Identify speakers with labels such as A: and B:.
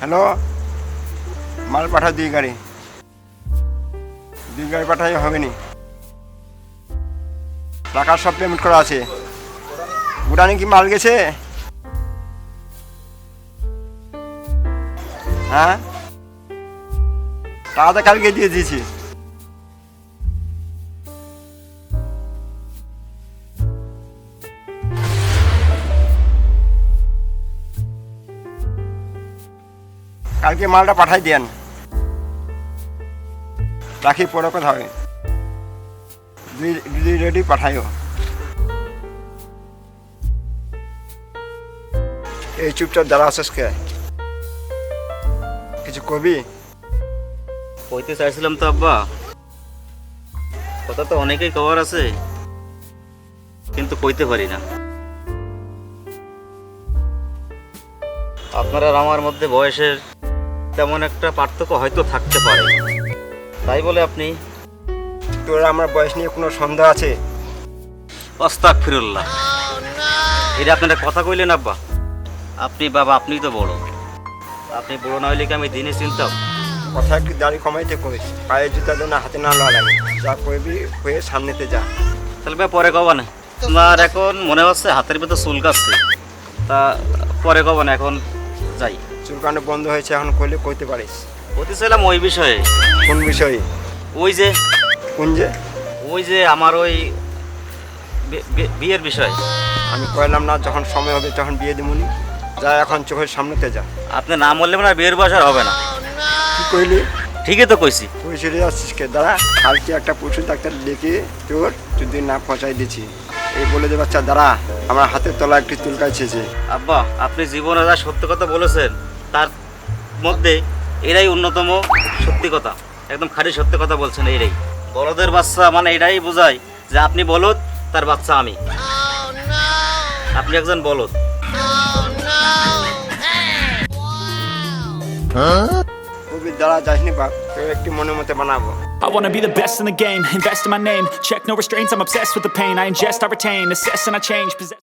A: Hello? মাল পাঠা দুই গাড়ি। দুই গাড়ি পাঠাই হবে নি টাকা সব পেমেন্ট করা আছে। উড়ানে কি মাল গেছে? হ্যাঁ? তাড়াতাড়ি কালকে দিয়ে দিয়েছি। কালকে মালটা পাঠাই দেন। রাখি পরে কথা হবে দুই রেডি পাঠাইও। এই চুপচাপ দাঁড়া আসিস কে? কিছু কবি?
B: কইতে চাইছিলাম তো আব্বা। কথা তো অনেকেই কভার আছে, কিন্তু কইতে পারি না। আপনার আমার মধ্যে বয়সের তেমন একটা পার্থক্য হয়তো থাকতে পারে। তাই বলে আপনি?
A: তোর আমার বয়স নিয়ে কোনো সন্দেহ আছে?
B: অস্তাক ফিরুল্লাহ এটা আপনারা কথা কইলেন আব্বা। আপনি বাবা আপনি তো বড়। আপনি বড় না হইলে কি আমি দিনে চিনতাম
A: কথা একটু দাড়ি কমাইতে কইস পায়ে জুতা যেন হাতে না লওয়া লাগে যা কইবি হয়ে সামনেতে যা।
B: তাহলে ভাই পরে কবা না। তোমার এখন মনে হচ্ছে হাতের ভিতর চুলকাচ্ছে তা পরে কবা না এখন যাই।
A: চুলকানো বন্ধ হয়েছে এখন কইলে কইতে পারিস।
B: বলতে চাইলাম ওই বিষয়ে।
A: কোন বিষয়ে?
B: ওই যে
A: কোন যে?
B: ওই যে আমার ওই বিয়ের বিষয়।
A: আমি কইলাম না যখন সময় হবে তখন বিয়ে দিমুনি। যা এখন চোখের সামনেতে যা।
B: আপনি না বললে মানে বিয়ের বয়স আর হবে না।
A: কি কইলি?
B: ঠিকই তো কইছি।
A: তুই চলে যাচ্ছিস কে? দাঁড়া কালকে একটা পশু ডাক্তার ডেকে তোর যদি না পৌঁছাই দিচ্ছি এই বলে যে বাচ্চা দাঁড়া আমার হাতের তলা একটি চুলকাইছে
B: আব্বা আপনি জীবনে যা সত্য কথা বলেছেন তার মধ্যে এরাই অন্যতম সত্যি কথা। একদম খাঁটি সত্য কথা বলছেন এরাই। বলদের বাচ্চা মানে এটাই বোঝায় যে আপনি বলদ তার বাচ্চা আমি। আপনি একজন বলদ।
A: কবি দাঁড়া যাসনি বাপ তোর একটি মনের মতে বানাবো
C: I wanna be the best in the game, invest in my name. Check no restraints, I'm obsessed with the pain. I ingest, I retain, assess and I change. Possess